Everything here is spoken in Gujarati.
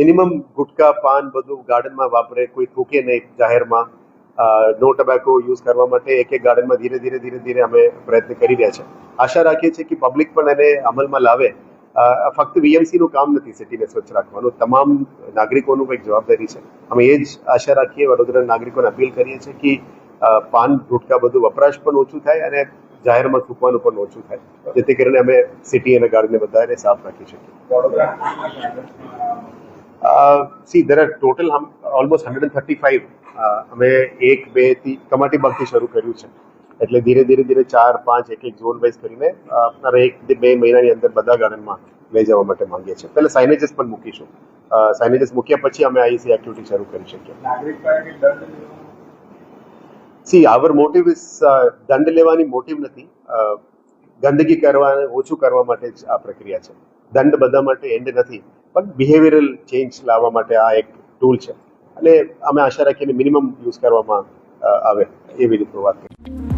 મિનિમમ ગુટકા, પાન બધું ગાર્ડનમાં વાપરે, કોઈ થૂકે નહીં જાહેરમાં. નો ટોબેકો યુઝ કરવા માટે એક એક ગાર્ડનમાં ધીરે ધીરે ધીરે ધીરે અમે પ્રયત્ન કરી રહ્યા છે. આશા રાખીએ છીએ કે પબ્લિક પણ એને અમલમાં લાવે. ફક્ત વીએમસી નું કામ નથી સિટીને સ્વચ્છ રાખવાનું. તમામ નાગરિકોનું કંઈક જવાબદારી છે. અમે એ જ આશા રાખીએ વડોદરા નાગરિકોને અપીલ કરીએ છીએ કે પાન, ગુટકા બધું વપરાશ પણ ઓછું થાય અને જાહેરમાં થૂકવાનું પણ ઓછું થાય. જેથી કરીને અમે સિટી અને ગાર્ડનને બધાને સાફ રાખી શકીએ. See there are total almost hundred thirty five અમે એક બેથી કમાટી બાગથી શરૂ કર્યું છે એટલે ધીરે ધીરે ધીરે ચાર પાંચ એક એક ઝોન વાઇઝ કરીને એક બે મહિનાની અંદર બધા ગાર્ડનમાં લઈ જવા માટે માંગીએ છીએ પહેલા સાઇનેજીસ પણ મૂકીશું સાઇનેજીસ મૂક્યા પછી અમે આઈસી એક્ટિવિટી શરૂ કરી શકીએ સી આવર મોટિવ ઇઝ દંડ લેવાની મોટિવ નથી ગંદકી કરવા ઓછું કરવા માટે જ આ પ્રક્રિયા છે દંડ બધા માટે એન્ડ નથી. પણ બિહેવિયરલ ચેન્જ લાવવા માટે આ એક ટૂલ છે. અને અમે આશા રાખીને મિનિમમ યુઝ કરવામાં આવે એવી રીતનું વાત કરીએ.